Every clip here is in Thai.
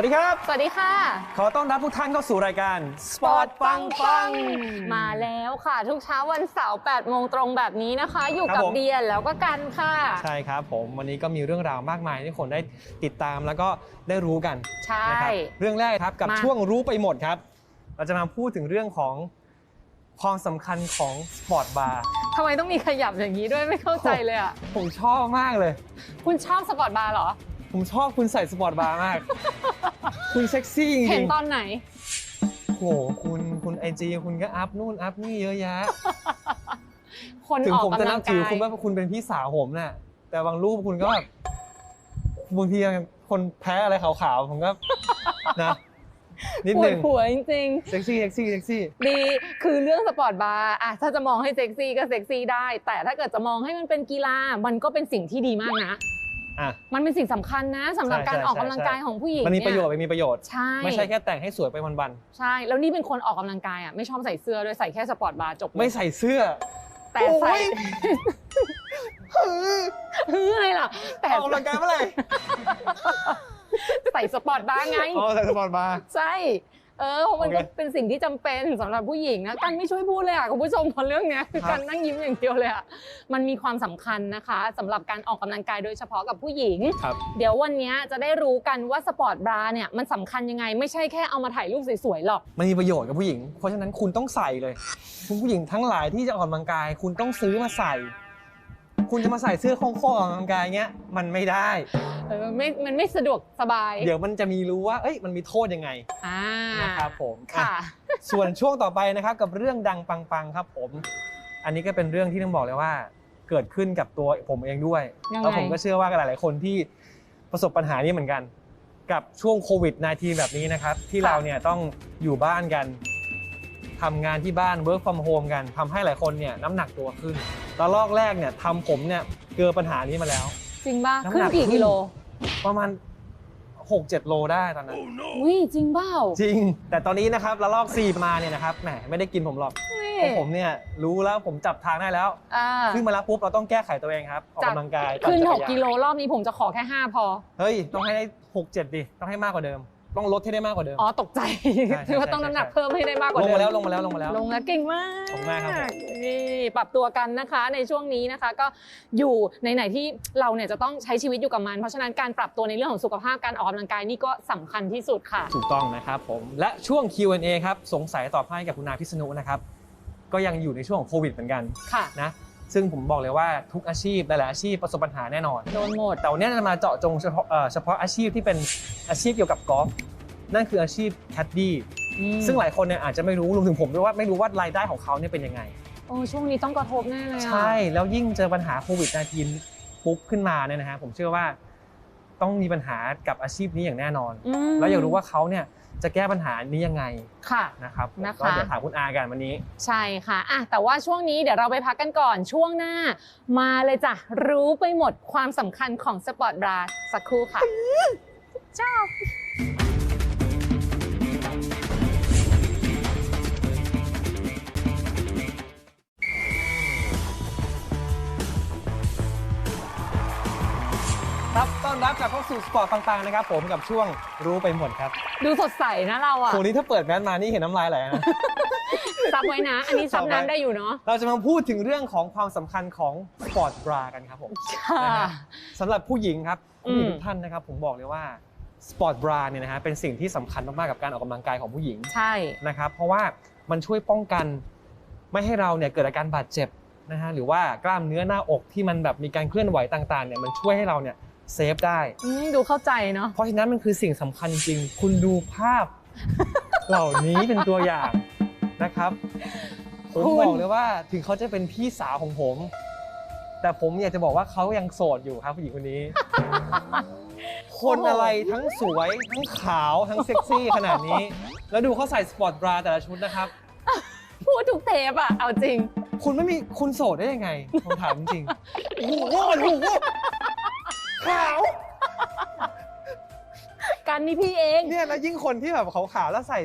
วัสดีครับ สวัสดีค่ะ ขอต้อนรับทุกท่านเข้าสู่รายการ Sport ปังปัง มาแล้วค่ะ ทุกเช้าวันเสาร์8โมงตรงแบบนี้นะคะ อยู่ครับกับผม เดียนแล้วก็กันค่ะ ใช่ครับผม วันนี้ก็มีเรื่องราวมากมายที่คนได้ติดตามแล้วก็ได้รู้กันใช่ นะครับเรื่องแรกครับกับมา ช่วงรู้ไปหมดครับ เราจะมาพูดถึงเรื่องของความสำคัญของสปอร์ตบาร์ทำไมต้องมีขยับอย่างนี้ด้วยไม่เข้าใจเลยอะ ผมชอบมากเลย คุณชอบสปอร์ตบาร์เหรอ ผมชอบคุณใส่สปอร์ตบาร์มาก คุณเซ็กซี่จเห็รินงตอนไหนๆโอ้โหคุณคุณไอจีคุณก็อัพนู่นอัพนี่เยอะแยะ คนถึงออกผมจะกำนัลับงถือกายคุณว่าคุณเป็นพี่สาวผมน่ะ แต่บางรูปคุณก็แบบบางทีคนแพ้อะไรขาวๆผมก็นะ นิดปหวนึ่ดงหัวจริง เซ็กซี่เซ็กซี่เซ็กซี่ ๆ ดีคือเรื่องสปอร์ตบาร์อะถ้าจะมองให้เซ็กซี่ก็เซ็กซี่ได้ แต่ถ้าเกิดจะมองให้มันเป็นกีฬามันก็เป็นสิ่งที่ดีมากนะ อะมันเป็นสิ่งสำคัญนะสำหรับใช่การใช่ออกกำลังใช่กายของผู้หญิงมันมีประโยชน์เมันมีประโยชน์ ใช่ไม่ใช่แค่แต่งให้สวยไปวันใช่ แล้วนี่เป็นคนออกกำลังกายอะไม่ชอบใส่เสื้อด้วยใส่แค่สปอร์ตบาร์จบเลๆยไม่ใส่เสื้อ แต่ใส่โอ้ย ฮืออะไรล่ะ แต่ออกกำลังกายเมื่อไหร่ใส่สปอร์ตบาร์ไง อ๋อใส่สปอร์ตบาร์ ใช่ เออเพราะมันโอเคก็เป็นสิ่งที่จำเป็นสำหรับผู้หญิงนะกันไม่ช่วยพูดเลยอะคุณผู้ชมพอเรื่องเนี้ยคือครับกันนั่งยิ้มอย่างเดียวเลยอะมันมีความสำคัญนะคะสำหรับการออกกำลังกายโดยเฉพาะกับผู้หญิง ครับ เดี๋ยววันเนี้ยจะได้รู้กันว่าสปอร์ตบราเนี่ยมันสำคัญยังไง ไม่ใช่แค่เอามาถ่ายรูปสวยๆหรอก มันมีประโยชน์กับผู้หญิง เพราะฉะนั้นคุณต้องใส่เลย คุณผู้หญิงทั้งหลายที่จะออกกำลังกาย คุณต้องซื้อมาใส่ คุณจะมาใส่เสื้อโค้งๆออกกำลังกายเงี้ย มันไม่ได้ เออไม่มันไม่สะดวกสบายเดี๋ยวมันจะมีรู้ว่าเอ้ยมันมีโทษยังไงอ่านะครับผมค่ะอะ ส่วนช่วงต่อไปนะครับกับเรื่องดังปังๆครับผม อันนี้ก็เป็นเรื่องที่ต้องบอกเลยว่า เกิดขึ้นกับตัวผมเองด้วยยังไง แล้วผมก็เชื่อว่าหลายๆคนที่ประสบปัญหานี้เหมือนกัน กับช่วงโควิด -19 แบบนี้นะครับ ที่เราเนี่ยต้องอยู่บ้านกันทำงานที่บ้าน work from home กันทำให้หลายคนเนี่ยน้ำหนักตัวขึ้นแล้วลอกแรกเนี่ยทำผมเนี่ยเจอปัญหานี้มาแล้ว จริงป่ะน้ำขึ้หนนักกี่ขึ้นกิโล ประมาณ6-7โลได้ตอนนั้น อุ้ยจริงเปล่าจริง แต่ตอนนี้นะครับละลอกซีมาเนี่ยนะครับแหมไม่ได้กินผมหรอกนี่เพราะผมเนี่ยรู้แล้วผมจับทางได้แล้ว อ่าขึ้นมาแล้วปุ๊บเราต้องแก้ไขตัวเองครับออกจากกำลังกายปั่ขึ้นจัร6ยากิโลรอบนี้ผมจะขอแค่ 5 พอ เฮ้ย ต้องให้ได้หกเจ็ดดิ ต้องให้มากกว่าเดิม ต้องลดให้ได้มากกว่าเดิม อ๋อตกใจใช่ คือว่าต้องน้ำหนักเพิ่มให้ได้มากกว่าลงเดิม มาแล้วลงมาแล้วลงมาแล้ว ลงแล้วเก่งมากขอบคุณมากครับผมนี่ปรับตัวกันนะคะในช่วงนี้นะคะก็อยู่ในไหนๆที่เราเนี่ยจะต้องใช้ชีวิตอยู่กับมัน เพราะฉะนั้นการปรับตัวในเรื่องของสุขภาพการออกกำลังกายนี่ก็สำคัญที่สุดค่ะ ถูกต้องนะครับผม และช่วง Q&A ครับ สงสัยตอบให้กับคุณนายพิษณุนะครับ ก็ยังอยู่ในช่วงของโควิดเหมือนกันค่ะ นะ ซึ่งผมบอกเลยว่าทุกอาชีพหลายๆอาชีพประสบปัญหาแน่นอน โดนหมด แต่วันนี้จะมาเจาะจงเฉพาะเอ่อเฉพาะอาชีพที่เป็นอาชีพเกี่ยวกับกอล์ฟนั่นคืออาชีพแคดดี้อืมซึ่งหลายคนเนี่ยอาจจะไม่รู้รวมถึงผมด้วยว่าไม่รู้ว่ารายได้ของเขาเนี่ยเป็นยังไง โอ้ช่วงนี้ต้องกระทบแน่เลยอะใช่ แล้วยิ่งเจอปัญหาโควิด -19 ปุ๊บขึ้นมาเนี่ยนะฮะผมเชื่อว่าต้องมีปัญหากับอาชีพนี้อย่างแน่นอน มแล้วอยากรู้ว่าเขาเนี่ย จะแก้ปัญหานี้ยังไงค่ะนะครับผมนะคะก็เดี๋ยวถามคุณอากันวันนี้ ใช่ค่ะอะแต่ว่าช่วงนี้เดี๋ยวเราไปพักกันก่อนช่วงหน้า มาเลยจ้ะรู้ไปหมดความสำคัญของสปอร์ตบราสักครู่ค่ะชอบ ครับต้อนรับกลับเข้าสู่สปอร์ตต่างๆนะครับผมกับช่วงรู้ไปหมดครับดูสดใสนะเราอะโหนี้ถ้าเปิดแมสมานี่เห็นน้ำลายไหลนะ ซับไว้นะ อันนี้ซับซับไว้น้ำได้อยู่เนาะ เราจะมาพูดถึงเรื่องของความสำคัญของสปอร์ตบรากันครับผมค่ะนะฮะสำหรับผู้หญิงครับผู้หญิงอืม ทุกท่านนะครับผมบอกเลยว่าสปอร์ตบราเนี่ยนะฮะเป็นสิ่งที่สำคัญมากๆกับการออกกำลังกายของผู้หญิง ใช่ นะครับเพราะว่ามันช่วยป้องกันไม่ให้เราเนี่ยเกิดอาการบาดเจ็บนะฮะหรือว่ากล้ามเนื้อหน้าอกที่มันแบบมีการเคลื่อนไหวต่างๆเนี่ยมันช่วยให้เราเนี่ย เซฟได้อืมดูเข้าใจเนาะเพราะฉะนั้นมันคือสิ่งสำคัญจริงๆคุณดูภาพ เหล่านี้เป็นตัวอย่างนะครับผมคุณบอกเลยว่าถึงเขาจะเป็นพี่สาวของผม แต่ผมอยากจะบอกว่าเขายังโสดอยู่ครับผู้หญิงคนนี้ คนอะไรทั้งสวยทั้งขาวทั้งเซ็กซี่ขนาดนี้ แล้วดูเขาใส่สปอร์ตบราแต่ละชุดนะครับ พูดทุกเทปอะเอาจริง คุณไม่มีคุณโสดได้ยังไงผมถามจริงๆโอ้โหโอ้โห ขาว กันนี่พี่เอง เนี่ยแล้วยิ่งคนที่แบบขาวๆแล้วใส่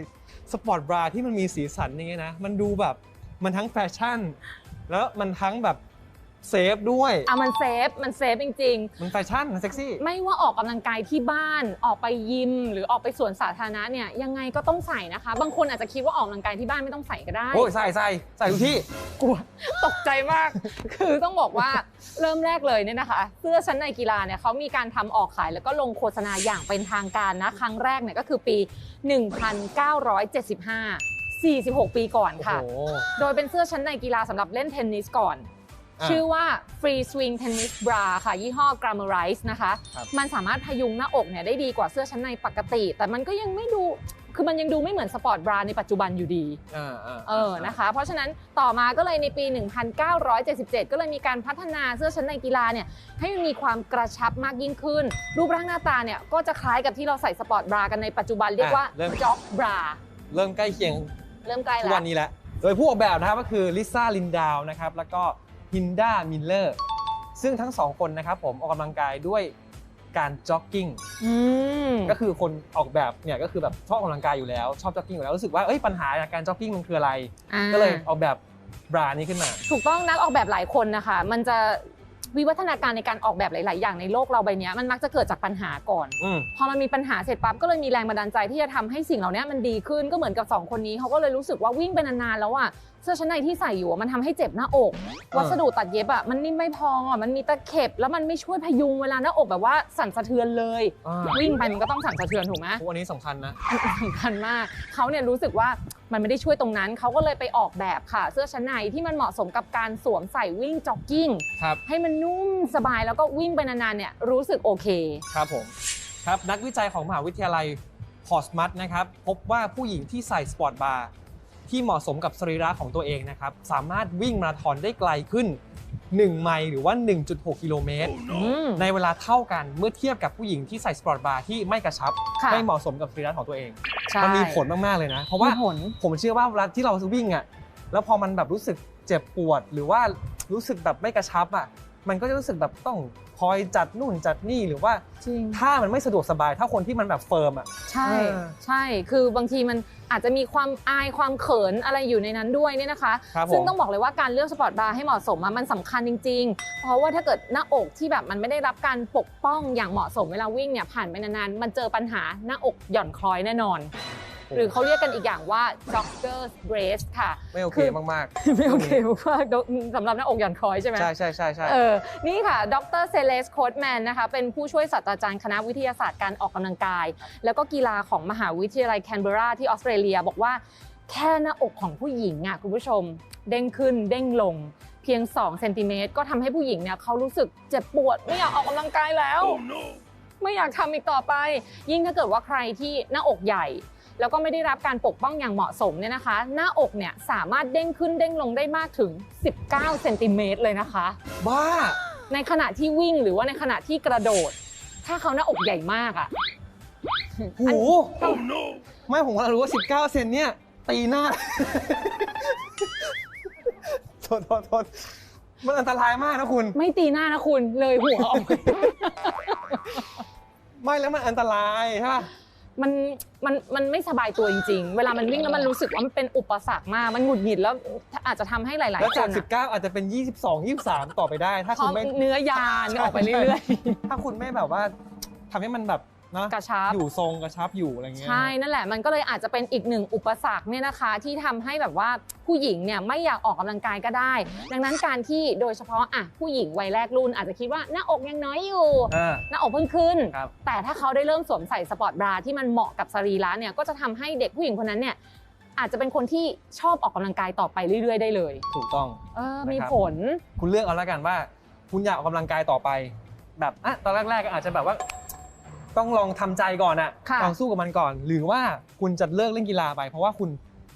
สปอร์ตบราที่มันมีสีสันอย่างเงี้ยนะ มันดูแบบมันทั้งแฟชั่น แล้วมันทั้งแบบ เซฟด้วย อะมันเซฟมันเซฟจริง มันแฟชั่นมันเซ็กซี่ ๆ ไม่ว่าออกกำลังกายที่บ้านออกไปยิม หรือออกไปสวนสาธารณะเนี่ยยังไงก็ต้องใส่นะคะ บางคนอาจจะคิดว่าออกกำลังกายที่บ้านไม่ต้องใส่ก็ได้ โอ้ยใส่ใส่ใส่ทุกที่ กลัวตกใจมาก คือต้องบอกว่าเริ่มแรกเลยเนี่ยนะคะ เสื้อชั้นในกีฬาเนี่ยเขามีการทำออกขายแล้วก็ลงโฆษณาอย่างเป็นทางการนะ ครั้งแรกเนี่ยก็คือปี 1975 46 ปีก่อนโอ้ค่ะโห โดยเป็นเสื้อชั้นในกีฬาสำหรับเล่นเทนนิสก่อนอะ ชื่อว่า Free Swing Tennis Bra ค่ะ ยี่ห้อ Glamorize นะคะ ครับมันสามารถพยุงหน้าอกเนี่ยได้ดีกว่าเสื้อชั้นในปกติ แต่มันก็ยังไม่ดู คือมันยังดูไม่เหมือนสปอร์ตบราในปัจจุบันอยู่ดีอ่าอ่าเออ นะคะ เพราะฉะนั้นต่อมาก็เลยในปี 1977 ก็เลยมีการพัฒนาเสื้อชั้นในกีฬาเนี่ยให้มันมีความกระชับมากยิ่งขึ้น รูปร่างหน้าตาเนี่ยก็จะคล้ายกับที่เราใส่สปอร์ตบรากันในปัจจุบันเรียกว่าจ็อกบรา เริ่มใกล้เคียงเริ่มใกล้ทุกแล้วัวนนี้แหละโดยผู้ออกแบบนะครับก็คือลิซ่าลินดาวนะครับ แล้วก็ ฮินดามิลเลอร์ซึ่งทั้งสองคนนะครับผมออกกำลังกายด้วยการจ็อกกิ้งอืมก็คือคนออกแบบเนี่ยก็คือแบบชอบออกกำลังกายอยู่แล้วชอบจ็อกกิ้งอยู่แล้วรู้สึกว่าเอ้ยปัญหาจากการจ็อกกิ้งมันคืออะไร อ่าก็เลยออกแบบบรานี้ขึ้นมา ถูกต้องนักออกแบบหลายคนนะคะ มันจะวิวัฒนาการในการออกแบบหลาย ๆ อย่างในโลกเราใบเนี้ยมันมักจะเกิดจากปัญหาก่อน อืม พอมันมีปัญหาเสร็จปั๊บก็เลยมีแรงบันดาลใจที่จะทำให้สิ่งเหล่านี้มันดีขึ้นก็เหมือนกับสองคนนี้เขาก็เลยรู้สึกว่าวิ่งไปนานๆแล้วอะ เสื้อชั้นในที่ใส่อยู่อะมันทำให้เจ็บหน้าอก วัสดุตัดเย็บอะมันนิ่มไม่พออะมันมีตะเข็บ แล้วมันไม่ช่วยพยุงเวลาหน้าอกแบบว่าสั่นสะเทือนเลย อ่า วิ่งไปมันก็ต้องสั่นสะเทือนถูกไหม พวกอันนี้สำคัญนะ สำคัญมาก เขาเนี่ยรู้สึกว่ามันไม่ได้ช่วยตรงนั้น เขาก็เลยไปออกแบบค่ะ เสื้อชั้นในที่มันเหมาะสมกับการสวมใส่วิ่งจ็อกกิ้ง ครับ ให้มันนุ่มสบายแล้วก็วิ่งไปนานๆเนี่ยรู้สึกโอเค ครับผม ครับ นักวิจัยของมหาวิทยาลัยพอร์สมัตนะครับ พบว่าผู้หญิงที่ใส่สปอร์ตบาร์ ที่เหมาะสมกับสรีระของตัวเองนะครับ สามารถวิ่งมาราธอนได้ไกลขึ้น 1 ไมล์หรือว่า 1.6 กิโลเมตรอืมในเวลาเท่ากันเมื่อเทียบกับผู้หญิงที่ใส่สปอร์ตบาร์ที่ไม่กระชับ ค่ะไม่เหมาะสมกับสรีระของตัวเอง ใช่มันมีผลมาก ๆ เลยนะ เพราะว่ามีผล ผมเชื่อว่าเวลาที่เราวิ่งอะแล้วพอมันแบบรู้สึกเจ็บปวดหรือว่ารู้สึกแบบไม่กระชับอะ มันก็จะรู้สึกแบบต้องคอยจัดนู่นจัดนี่หรือว่าจริง ถ้ามันไม่สะดวกสบายถ้าคนที่มันแบบเฟิร์มอะ ใช่ เออใช่ คือบางทีมันอาจจะมีความอายความเขินอะไรอยู่ในนั้นด้วยเนี่ยนะคะ ครับผม ซึ่งต้องบอกเลยว่าการเลือกสปอร์ตบาร์ให้เหมาะสมอะมันสำคัญจริง ๆ เพราะว่าถ้าเกิดหน้าอกที่แบบมันไม่ได้รับการปกป้องอย่างเหมาะสมเวลาวิ่งเนี่ยผ่านไปนานๆ มันเจอปัญหาหน้าอกหย่อนคล้อยแน่นอน หรือเขาเรียกกันอีกอย่างว่า jogger's brace ค่ะ ไม่โอเคคือมากไม่โอเคมากๆสำหรับหน้าอกหย่อนคล้อยใช่ไหมๆใช่ใช่ใช่ใช่เออนี่ค่ะ ดรเซเลสโคดแมนนะคะ เป็นผู้ช่วยศาสตราจารย์คณะวิทยาศาสตร์การออกกำลังกาย แล้วก็กีฬาของมหาวิทยาลัยแคนเบราที่ออสเตรเลียบอกว่าแค่หน้าอกของผู้หญิงอะคุณผู้ชม เด้งขึ้นเด้งลงเพียง2เซนติเมตรก็ทำให้ผู้หญิงเนี่ยเขารู้สึกเจ็บปวดไม่อยากออกกำลังกายแล้วไม่อยากทำอีกต่อไป ยิ่งถ้าเกิดว่าใครที่หน้าอกใหญ่ แล้วก็ไม่ได้รับการปกป้องอย่างเหมาะสมเนี่ยนะคะ หน้าอกเนี่ยสามารถเด้งขึ้นเด้งลงได้มากถึง 19เซนติเมตรเลยนะคะ บ้า ในขณะที่วิ่งหรือว่าในขณะที่กระโดด ถ้าเขาหน้าอกใหญ่มากอะโหไม่ผมกำลังรู้ว่า 19 เซนเนี่ย ตีหน้า โทษโทษโทษมันอันตรายมากนะคุณ ไม่ตีหน้านะคุณเลยหัวออก ไม่แล้วมันอันตรายใช่ปะ มันมันมันไม่สบายตัวจริง ๆ เวลามันวิ่งแล้วมันรู้สึกว่ามันเป็นอุปสรรคมาก มันหงุดหงิดแล้วอาจจะทำให้หลายแล้วๆคจากนอะ19อาจจะเป็น 22 23 ต่อไปได้ ถ้าเพคุณราะไม่ เนื้อยาเนี่ยออกไปเรื่อย ถ้าคุณไม่แบบว่าทำให้มันแบบเนอะๆกระชับ อยู่ทรงกระชับอยู่อะไรเงี้ย ใช่นั่นแหละมันก็เลยอาจจะเป็นอีกหนึ่งอุปสรรคเนี่ยนะคะ ที่ทำให้แบบว่าผู้หญิงเนี่ยไม่อยากออกกำลังกายก็ได้ ดังนั้นการที่โดยเฉพาะอะผู้หญิงวัยแรกรุ่น อาจจะคิดว่าหน้าอกยังน้อยอยู่ อ่า หน้าอกเพิ่งขึ้น ครับ แต่ถ้าเขาได้เริ่มสวมใส่สปอร์ตบราที่มันเหมาะกับสรีระเนี่ย ก็จะทำให้เด็กผู้หญิงคนนั้นเนี่ยอาจจะเป็นคนที่ชอบออกกำลังกายต่อไปเรื่อยๆ ได้เลย ถูกต้อง เออนะครับมีผล คุณเลือกเอาแล้วกันว่า คุณอยากออกกำลังกายต่อไป แบบอะตอนแรกๆก็อาจจะแบบว่า ต้องลองทำใจก่อนอะค่ะ ลองสู้กับมันก่อน หรือว่าคุณจะเลิกเล่นกีฬาไป เพราะว่าคุณ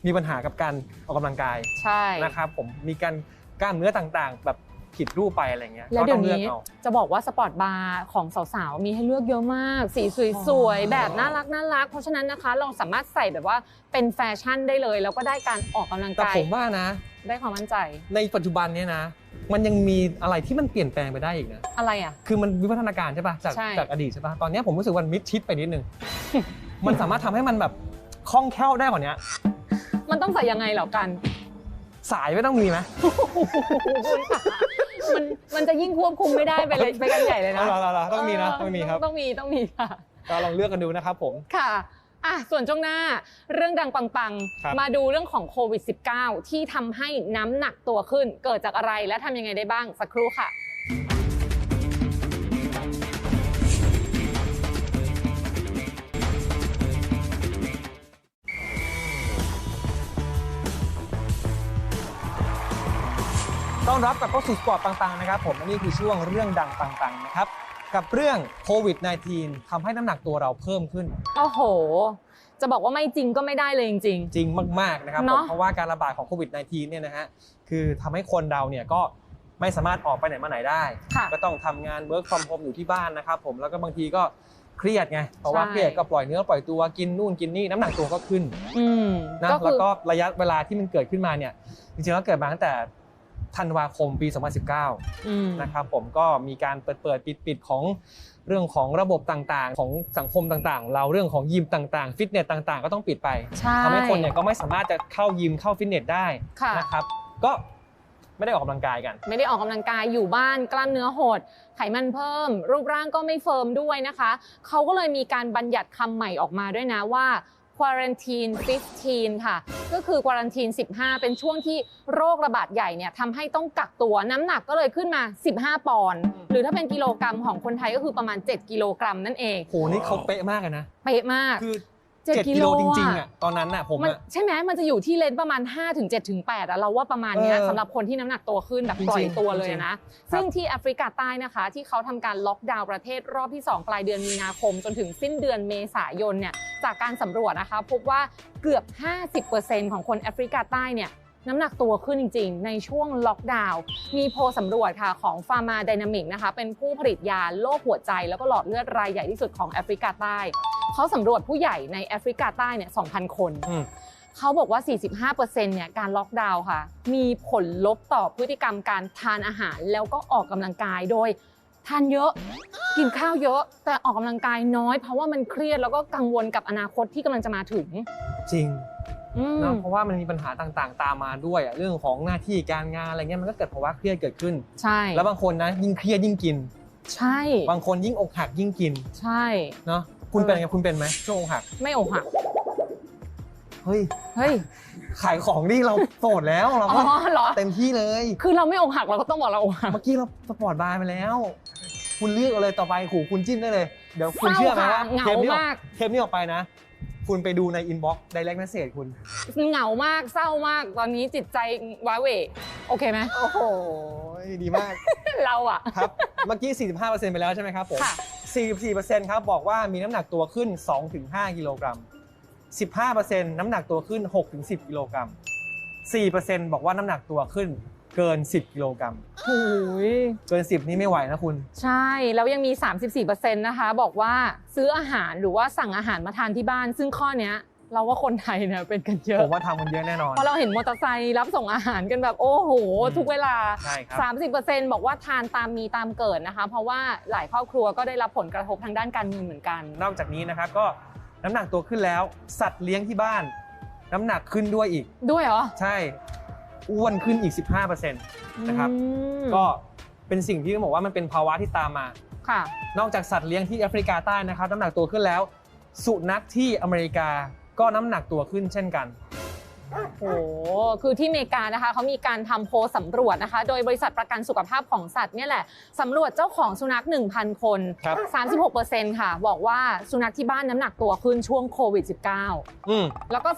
มีปัญหากับการออกกำลังกายใช่นะครับผมมีการกล้ามเนื้อต่างๆ แบบ ผิดรูปไปอะไรเงี้ยแล้วก็เดี๋ต้ยอวงเลือกนี้เอาจะบอกว่าสปอร์ตบาร์ของสาวๆมีให้เลือกเยอะมาก สีสวยๆแบบน่ารักน่ารักเพราะฉะนั้นนะคะเราสามารถใส่แบบว่าเป็นแฟชั่นได้เลย แล้วก็ได้การออกกำลังแต่กายผมว่านะ ได้ความมั่นใจ ในปัจจุบันเนี้ยนะ มันยังมีอะไรที่มันเปลี่ยนแปลงไปได้อีกนะอะไรอะคือมันวิวัฒนาการใช่ปะจากใช่จากอดีตใช่ปะตอนเนี้ยผมรู้สึกว่ามันมิดชิดไปนิดนึงมันสามารถทำให้มันแบบคล่องแคล่วได้กว่านี้มันต้องใส่ยังไงเหรอกัน สายไม่ต้องมีไหมมัน มันจะยิ่งควบคุมไม่ได้ไปเลยไปกันใหญ่เลยนะเอาล่ะๆๆต้องมีนะต้องมีครับ ต้องมีต้องมีค่ะ ก็ลองเลือกกันดูนะครับผม ค่ะอะส่วนช่วงหน้าเรื่องดังปังครับ ๆ มาดูเรื่องของโควิด -19 ที่ทำให้น้ำหนักตัวขึ้น เกิดจากอะไรและทำยังไงได้บ้างสักครู่ค่ะ อนรับกับเข้าสู่สปอร์ตต่างๆนะครับผมและนี่คือช่วงเรื่องดังต่างๆนะครับกับเรื่องโควิด -19 ทำให้น้ำหนักตัวเราเพิ่มขึ้น โอ้โห จะบอกว่าไม่จริงก็ไม่ได้เลยจริง จริงมากๆนะครับผเนมอะ เพราะว่าการระบาดของโควิด -19 เนี่ยนะฮะคือทำให้คนเราเนี่ยก็ไม่สามารถออกไปไหนมาไหนได้ ๆ ค่ะ ก็ต้องทำงาน work from home อยู่ที่บ้านนะครับผมแล้วก็บางทีก็เครียดไงเพราะว่าใช่ เครียดก็ปล่อยเนื้อปล่อยตัวกินนู่นกินนี่น้ำหนักตัวก็ขึ้นอืมนะก็แล้คืวอก็ระยะเวลาที่มันเกิดขึ้นมาเนี่ยจริงๆแล้วเกิดมาตั้งแต่ ธันวาคมปี 2019อืมนะครับผมก็มีการเปิดเปิดปิดปิดๆของเรื่องของระบบต่างๆ ของสังคมต่างๆ เราเรื่องของยิมต่างๆ ฟิตเนสต่างๆ ก็ต้องปิดไปใช่ทำให้คนเนี่ยก็ไม่สามารถจะเข้ายิมเข้าฟิตเนสได้ค่ะนะครับ ก็ไม่ได้ออกกำลังกายกัน ไม่ได้ออกกำลังกายอยู่บ้านกล้ามเนื้อหด ไขมันเพิ่ม รูปร่างก็ไม่เฟิร์มด้วยนะคะ เขาก็เลยมีการบัญญัติคำใหม่ออกมาด้วยนะว่า quarantine 15 ค่ะ ก็คือ quarantine 15 เป็นช่วงที่โรคระบาดใหญ่เนี่ยทำให้ต้องกักตัวน้ำหนักก็เลยขึ้นมา 15 ปอนด์หรือถ้าเป็นกิโลกรัมของคนไทยก็คือประมาณ 7 กิโลกรัมนั่นเอง โหนี่เขาเป๊ะมากเลยนะ เป๊ะมาก คือ เจ็ด7กิกิโลโลจริงๆอะอะตอนนั้นน่ะผมมันอะ ใช่ไหมมันจะอยู่ที่เลนส์ประมาณ 5 ถึง 7 ถึง 8อะเราว่าประมาณเนี้ยเออสำหรับคนที่น้ำหนักตัวขึ้นแบบจริงๆปล่อยตัวเลยจริงๆนะซึ่งที่แอฟริกาใต้นะคะ ที่เขาทำการล็อกดาวน์ประเทศรอบที่ 2 ปลายเดือนมีนาคม จนถึงสิ้นเดือนเมษายนเนี่ยจากการสำรวจนะคะ พบว่าเกือบ 50%ของคนแอฟริกาใต้เนี่ย น้ำหนักตัวขึ้นจริง ๆ ในช่วงล็อกดาวน์มีโพลสำรวจค่ะของ Pharma Dynamic นะคะเป็นผู้ผลิตยาโรคหัวใจ แล้วก็หลอดเลือดรายใหญ่ที่สุดของแอฟริกาใต้ เขาสำรวจผู้ใหญ่ในแอฟริกาใต้เนี่ย2,000 คน อืม เขาบอกว่า 45%เนี่ยการล็อกดาวน์ค่ะ มีผลลบต่อพฤติกรรมการทานอาหาร แล้วก็ออกกำลังกายโดย ทานเยอะ กินข้าวเยอะ แต่ออกกำลังกายน้อยเพราะว่ามันเครียดแล้วก็กังวลกับอนาคตที่กำลังจะมาถึง จริงอืม เนอะเพราะว่ามันมีปัญหาต่างๆ ตามมาด้วยอะเรื่องของหน้าที่การงานอะไรเงี้ยมันก็เกิดภาวะเครียดเกิดขึ้น ใช่ แล้วบางคนนะยิ่งเครียดยิ่งกิน ใช่ บางคนยิ่งอกหักยิ่งกิน ใช่ เนาะคุณเป็นไงคุณเป็นไหมช่วงอกหัก ไม่อกหัก เฮ้ย เฮ้ย ขายของนี่เราโสดแล้วเราอ๋ก็อเหรอ เต็มที่เลย คือเราไม่อกหักเราก็ต้องบอกเราอกหัก เมื่อกี้เราสปอร์ตบาร์ไปแล้ว คุณเลือกเอาเลยต่อไปหูคุณจิ้มได้เลย เดี๋ยวคุณเชื่อไหมว่าเหงาเทปนี้ออกมาก เทปนี้ออกไปนะ คุณไปดูในอินบ็อกซ์ไดเรกเมสเซจคุณ เหงามากเศร้ามากตอนนี้จิตใจว้าเหวโอเคไหมโอ้โห ดีมาก เราอะครับ เมื่อกี้ 45%ไปแล้วใช่ไหมครับผมค่ะ 44%ครับบอกว่ามีน้ำหนักตัวขึ้น 2-5 กิโลกรัม 15%น้ำหนักตัวขึ้น 6-10 กิโลกรัม 4%บอกว่าน้ำหนักตัวขึ้น เกิน 10 กิโลกรัมหูยเกิน 10 นี่ไม่ไหวนะคุณ ใช่แล้วยังมี 34%นะคะ บอกว่าซื้ออาหารหรือว่าสั่งอาหารมาทานที่บ้าน ซึ่งข้อเนี้ยเราว่าคนไทยเนี่ยเป็นกันเยผอะมว่าทำกันเยอะแน่นอน เพราะเราเห็นมอเตอร์ไซค์รับส่งอาหารกันแบบโอ้โหอืมทุกเวลา ใช่ครับ 30%บอกว่าทานตามมีตามเกิดนะคะ เพราะว่าหลายครอบครัวก็ได้รับผลกระทบทางด้านการเงินเหมือนกัน นอกจากนี้นะครับก็น้ำหนักตัวขึ้นแล้ว สัตว์เลี้ยงที่บ้าน น้ำหนักขึ้นด้วยอีก ด้วยเหรอ ใช่ อ้วนขึ้นอีก 15%นะครับ อืมก็เป็นสิ่งที่ต้องบอกว่ามันเป็นภาวะที่ตามมา ค่ะ นอกจากสัตว์เลี้ยงที่แอฟริกาใต้นะครับน้ำหนักตัวขึ้นแล้ว สุนัขที่อเมริกาก็น้ำหนักตัวขึ้นเช่นกัน โอ้โหคือที่อเมริกานะคะเขามีการทำโพลสำรวจนะคะ โดยบริษัทประกันสุขภาพของสัตว์เนี่ยแหละสำรวจเจ้าของสุนัข 1,000 คน ครับ 36%ค่ะ บอกว่าสุนัขที่บ้านน้ำหนักตัวขึ้นช่วงโควิด -19 อืมแล้วก็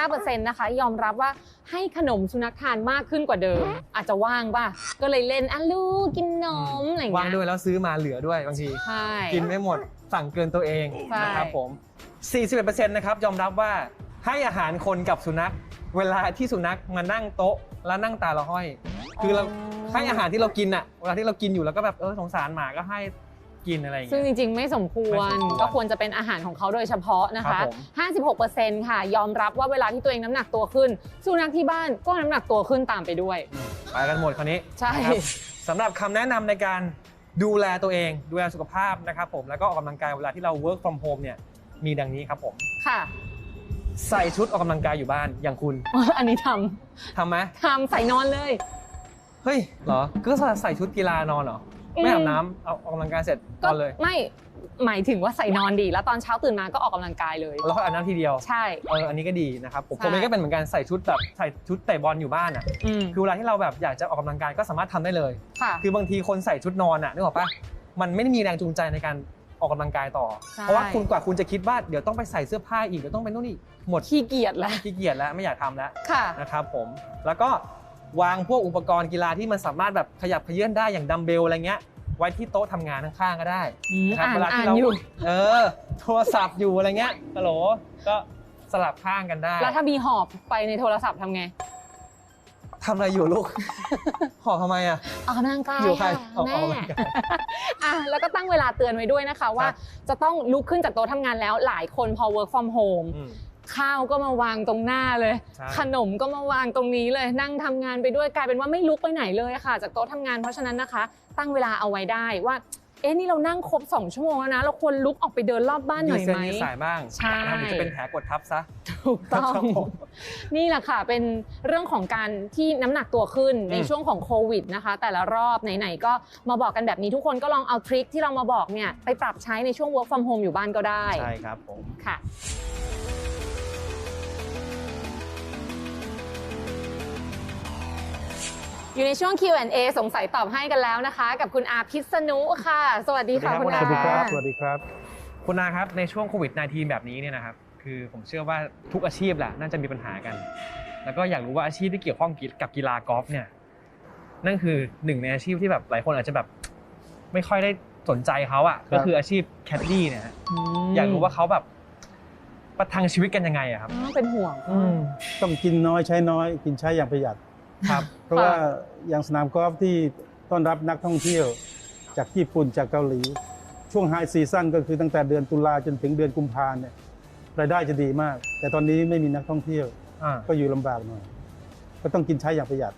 45%นะคะ ยอมรับว่าให้ขนมสุนัขทานมากขึ้นกว่าเดิม อาจจะว่างป่ะ ก็เลยเล่นอะลูกกินนมอะไรอย่างวางเงี้ยด้วยแล้วซื้อมาเหลือด้วยบางที ใช่ กินไม่หมดสั่งเกินตัวเองใช่ นะครับผม 41%นะครับยอมรับว่าให้อาหารคนกับสุนัข เวลาที่สุนัขมานั่งโต๊ะแล้วนั่งตาละห้อย คือเราให้อาหารที่เรากินอะเวลาที่เรากินอยู่แล้วก็แบบเออสงสารหมาก็ให้กินอะไรอย่างซึ่งเงี้ยจริง ๆ ไม่สมควรไม่สมควรก็ควรจะเป็นอาหารของเขาโดยเฉพาะนะครัคะบผม 56%ค่ะ ยอมรับว่าเวลาที่ตัวเองน้ำหนักตัวขึ้น สุนัขที่บ้านก็น้ำหนักตัวขึ้นตามไปด้วย ไปกันหมดคราวนี้ใช่ นะครับสำหรับคำแนะนำในการดูแลตัวเอง ดูแลสุขภาพนะครับผมแล้วก็ออกกำลังกายเวลาที่เรา work from home เนี่ยมีดังนี้ครับผม ค่ะ ใส่ชุดออกกำลังกายอยู่บ้านอย่างคุณอันนี้ททำไหมำทำใส่นอนเลย เฮ้ยเหรอก็ใส่ชุดกีฬานอนเหรออืม ไม่อาบน้ำเอาออกกำลังกายเสร็จนก็อนเลย ไม่หมายถึงว่าใส่นอนดี แล้วตอนเช้าตื่นมาก็ออกกำลังกายเลย แล้วค่อยอาบน้ำทีเดียวใช่ เอออันนี้ก็ดีนะครับผมใช่ ผมเองก็เป็นเหมือนกันใส่ชุดแบบใส่ชุดเตะบอลอยู่บ้านอะอืมคือเวลาที่เราแบบอยากจะออกกำลังกายก็สามารถทำได้เลย ค่ะ คือบางทีคนใส่ชุดนอนอะนึกออกปะมันไม่ได้มีแรงจูงใจในการ ออกกำลังกายต่อ ใช่ เพราะว่าคุณกว่าคุณจะคิดว่าเดี๋ยวต้องไปใส่เสื้อผ้าอีกเดี๋ยวต้องไปนู่นนี่หมดขี้เกียจแล้วขี้เกียจแล้วไม่อยากทำแล้วค่ะ นะครับผมแล้วก็วางพวกอุปกรณ์กีฬาที่มันสามารถแบบขยับเขยื่อนได้อย่างดัมเบลอะไรเงี้ยไว้ที่โต๊ะทำงานข้างๆก็ได้ อืมนะครับอ่านเวลาอ่าที่นเรา อยู่ เออโทรศัพท์อยู่อะไรเงี้ยฮัลโหลก็สลับข้างกันได้ แล้วถ้ามีหอบไปในโทรศัพท์ทำไง ทำอะไรอยู่ลูก หอบทำไมอะ ออกกำลังกายอยู่ใครค่ะออกแม่ออกกำลังกายอะแล้วก็ตั้งเวลาเตือนไว้ด้วยนะคะว่า ครับ จะต้องลุกขึ้นจากโต๊ะทำงานแล้วหลายคนพอ work from home อืม ข้าวก็มาวางตรงหน้าเลย ใช่ ขนมก็มาวางตรงนี้เลย นั่งทำงานไปด้วยกลายเป็นว่าไม่ลุกไปไหนเลยค่ะ จากโต๊ะทำงานเพราะฉะนั้นนะคะ ตั้งเวลาเอาไว้ได้ว่า เอ๊ะนี่เรานั่งครบ2ชั่วโมงแล้วนะ เราควรลุกออกไปเดินรอบบ้านหน่อยยืดเส้ไหมยืดสายบ้างใช่ นะครับหรือจะเป็นแผลกดทับซะ ถูกต้องครับผมนี่แหละค่ะ เป็นเรื่องของการที่น้ำหนักตัวขึ้นในอืมช่วงของโควิดนะคะ แต่ละรอบไหนๆก็มาบอกกันแบบนี้ทุกคนก็ลองเอาทริคที่เรามาบอกเนี่ยไปปรับใช้ในช่วง work from home อยู่บ้านก็ได้ใช่ครับผม ค่ะ อยู่ในช่วง Q&A สงสัยตอบให้กันแล้วนะคะ กับคุณอาพิษณุค่ะ สวัสดีค่ะสคุวัณสดีอาครับสวัสดีครับ คุณนาครับในช่วงโควิด -19 แบบนี้เนี่ยนะครับ คือผมเชื่อว่าทุกอาชีพแหละน่าจะมีปัญหากัน แล้วก็อยากรู้ว่าอาชีพที่เกี่ยวข้องกับกีฬากอล์ฟเนี่ยนั่นคือหนึ่งในอาชีพที่แบบหลายคนอาจจะแบบ ไม่ค่อยได้สนใจเขาอะครับก็คืออาชีพแคดดี้เนี่ยฮะมอยากรู้ว่าเขาแบบประทังชีวิตกันยังไงอะครับ อ๋อเป็นห่วง ต้องกินน้อยใช้น้อย กินใช้อย่างประหยัด ครับ เพราะว่าอย่างสนามกอล์ฟที่ต้อนรับนักท่องเที่ยว จากญี่ปุ่นจากเกาหลี ช่วงไฮซีซั่นก็คือตั้งแต่เดือนตุลาจนถึงเดือนกุมภาเนี่ยรายได้จะดีมาก แต่ตอนนี้ไม่มีนักท่องเที่ยวอ่าก็อยู่ลำบากหน่อยก็ต้องกินใช้อย่างประหยัด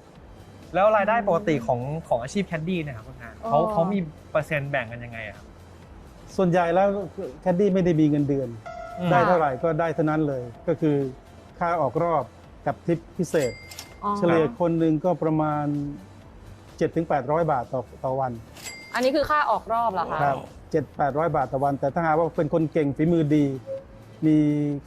แล้วรายได้ปกติของของอาชีพแคดดี้เนะครับคุณนาอ๋อเขาเขามีเปอร์เซ็นต์แบ่งกันยังไงอะครับส่วนใหญ่แล้วแคดดี้ไม่ได้มีเงินเดือนอืมได้เท่าไหร่ก็ได้เท่านั้นเลย ก็คือค่าออกรอบกับทิปพิเศษอ๋อ เฉลี่ยคนหนึ่งก็ประมาณ 7-800 บาทต่อต่อวัน อันนี้คือค่าออกรอบเหรอคะครับเจ็ดแปดร้อยบาทต่อวัน แต่ถ้าหากว่าเป็นคนเก่งฝีมือดี มี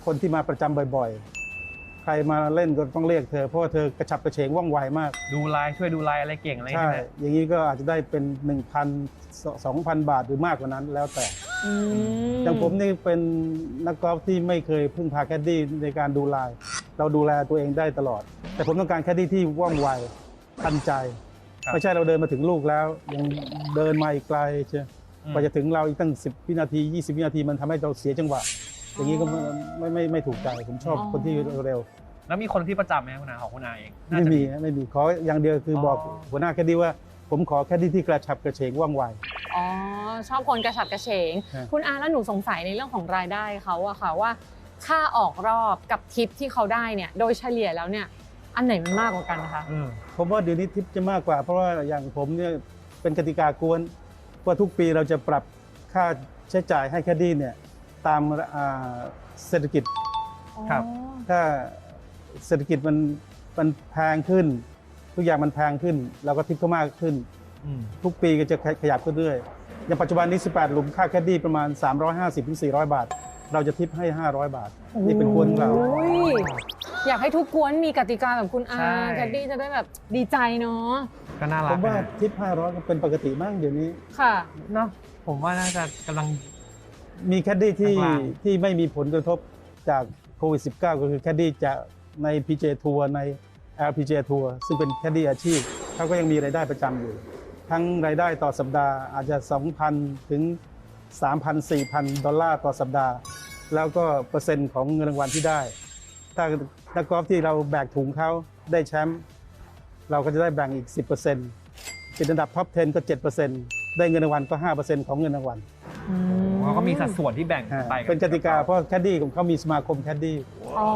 คนที่มาประจำบ่อยๆ ใครมาเล่นก็ต้องเรียกเธอเพราะว่าเธอกระฉับกระเฉงว่องไวมาก ดูไลน์ช่วยดูไลน์อะไรเก่งอะไรใช่ใช่ไหมอย่างนี้ก็อาจจะได้เป็น1,000 2,000 บาทหรือมากกว่านั้นแล้วแต่อืมอย่างผมนี่เป็นนักกอล์ฟที่ไม่เคยพึ่งพาแคดดี้ในการดูไลน์เราดูแลตัวเองได้ตลอด แต่ผมต้องการแคดดี้ที่ว่องไวทันใจ ไม่ใช่เราเดินมาถึงลูกแล้วยังเดินมาอีกไกลเชียวอืมกว่าจะถึงเราอีกตั้ง 10 วินาที 20 วินาทีมันทำให้เราเสียจังหวะ อย่างนี้ก็ไม่ไม่ไม่ไม่ถูกใจผมชอบคนที่เร็วแล้วมีคนที่ประจำไหมคุณนาของคุณนาเองน่าไม่จะมีไม่มีขออย่างเดียวคือออบอกหัวหน้าแคดดี้ว่า ผมขอแคดดี้ที่กระฉับกระเฉงว่องไวอ๋อชอบคนกระฉับกระเฉงครับคุณอาแล้วหนูสงสัยในเรื่องของรายได้เขาอะค่ะว่า ค่าออกรอบกับทิปที่เขาได้เนี่ยโดยเฉลี่ยแล้วเนี่ย อันไหนมันมากกว่ากันคะอืมผมว่าเดี๋ยวนี้ทิปจะมากกว่า เพราะว่าอย่างผมเนี่ยเป็นกติกากวนว่าทุกปีเราจะปรับค่าใช้จ่ายให้แคดดี้เนี่ยตามอ่าเศรษฐกิจ ครับ ถ้าเศรษฐกิจมันมันแพงขึ้น ทุกอย่างมันแพงขึ้นเราก็ทิปก็มากขึ้น อืมทุกปีก็จะขยับขึ้นเรื่อยอย่างปัจจุบันนี้ 18 หลุมค่าแคดดี้ประมาณ 350-400 บาท เราจะทิปให้ 500 บาท นี่เป็นคนของเรา โอ้ย อยากให้ทุกกวนมีกติกาแบบคุณอาใช่ แคดดี้จะได้แบบดีใจเนาะก็น่าผรักมว่านะทิป500ก็เป็นปกติมากเดี๋ยวนี้ ค่ะ เนาะผมว่าน่าจะกำลัง มีแคดดี้ที่กลางที่ไม่มีผลกระทบจากโควิด -19 ก็คือแคดดี้จะใน PJ ทัวร์ใน LPG ทัวร์ซึ่งเป็นแคดดี้อาชีพเขาก็ยังมีรายได้ประจำอยู่ ทั้งรายได้ต่อสัปดาห์อาจจะ 2,000 ถึง 3,000 4,000 ดอลลาร์ต่อสัปดาห์ แล้วก็เปอร์เซ็นต์ของเงินรางวัลที่ได้ ถ้านักกอล์ฟที่เราแบกถุงเขาได้แชมป์เราก็จะได้แบ่งอีก 10%เป็นอันดับท็อป 10 ก็ 7%ได้เงินรางวัลก็ 5%ของเงินรางวัลเขาก็มีสัดส่วนที่แบ่งอ่าไปเป็นกติกาเพราะแคดดี้ของเขามีสมาคมแคดดี้อ๋อ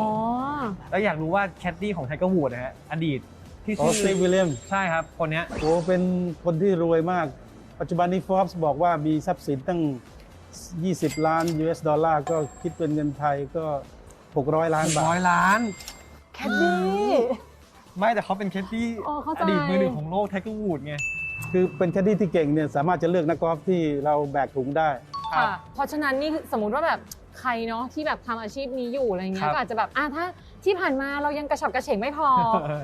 แล้วอยากรู้ว่าแคดดี้ของไทเกอร์วูดนะฮะอดีตที่อ๋อชื่ซีวิลเลียมใช่ครับ คนเนี้ยโอ้เป็นคนที่รวยมาก ปัจจุบันนี้ Forbes บอกว่ามีทรัพย์สินตั้ง 20 ล้าน US ดอลลาร์ก็คิดเป็นเงินไทยก็ 600 ล้านบาร้อท ยล้าน แคดดี้ ไม่แต่เขาเป็นแคดดี้อ๋อเข้าใจ อดีตมือหนึ่งของโลกไทเกอร์วูดไง คือเป็นแคดดี้ที่เก่งเนี่ยสามารถจะเลือกนักกอล์ฟที่เราแบกถุงได้ครับค่ะ เพราะฉะนั้นนี่สมมติว่าแบบใครเนาะที่แบบทำอาชีพนี้อยู่อะไรเงี้ครัยบ ก็อาจจะแบบอะถ้า ที่ผ่านมาเรายังกระฉับกระเฉงไม่พอ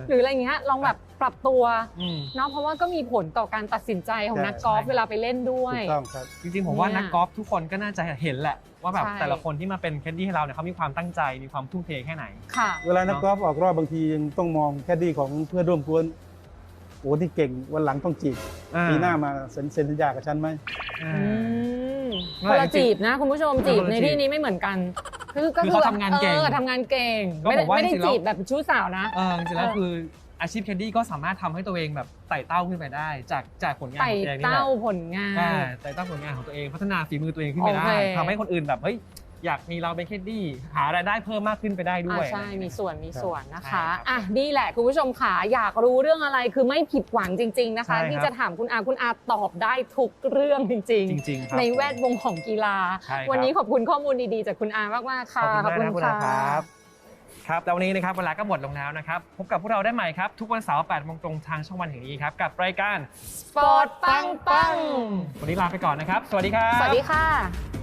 หรืออะไรเงี้ยลองแบบปรับตัวอืม เนาะเพราะว่าก็มีผลต่อการตัดสินใจของใช่ นักกอล์ฟใช่ เวลาไปเล่นด้วยถูกต้องครับ จริงๆ ผมว่าเนี่ยนักกอล์ฟทุกคนก็น่าจะเห็นแหละ ว่าแบบใช่ แต่ละคนที่มาเป็นแคดดี้ให้เราเนี่ยเขามีความตั้งใจมีความทุ่มเทแค่ไหน ค่ะ เวลานักกอล์ฟออกรอบบางทียังต้องมองแคดดี้ของเพื่อนร่วมกวนโอ้ที่เก่งวันหลังต้องจีบอ่าปีหน้ามาเซ็นเซ็นสัญญากับฉันไหมอ่าอืมไม่คนละจริงจีบนะคุณผู้ชมจีบคนละในจีบที่นี้ไม่เหมือนกัน คือก็คือเขาทำงานเก่งออทำงานเก่ง ก็ไม่ได้ผมว่าไม่ได้จริงๆแล้ว จีบแบบชู้สาวนะ เออจริงๆแล้วเออคืออาชีพแคดดี้ก็สามารถทำให้ตัวเองแบบไต่เต้าขึ้นไปได้ จากจากผลงานไต่ของตัวเองนี่แหเต้าละผลงาน อ่าไต่เต้าผลงานของตัวเองพัฒนาฝีมือตัวเองขึ้นไปได้โอเค ทำให้คนอื่นแบบเฮ้ย อยากมีเราเป็นแคดดี้หารายได้เพิ่มมากขึ้นไปได้ด้อ่าวยใช่อะไรอย่างมีเงี้ยส่วนมีส่วนนะใช่คะครับอะนี่แหละคุณผู้ชมค่ะอยากรู้เรื่องอะไรคือไม่ผิดหวังจริง ๆ นะคะ ใช่ครับ ที่จะถามคุณอาคุณอาตอบได้ทุกเรื่องจริง จริงๆครับในแวดวงของกีฬา ใช่ครับ วันนี้ขอบคุณข้อมูลดีๆ จากคุณอามากๆขค่ะอบคุณมากนะคุณอาครับครับแล้ววันนี้นะครับเวลาก็หมดลงแล้วนะครับพบกับพวกเราได้ใหม่ครับ ทุกวันเสาร์8โมงตรงทางช่องวันแห่งนี้ครับกับรายการสปอร์ตปังปังวันนี้ลาไปก่อนนะครับ สวัสดีครับสวัสดีค่ะ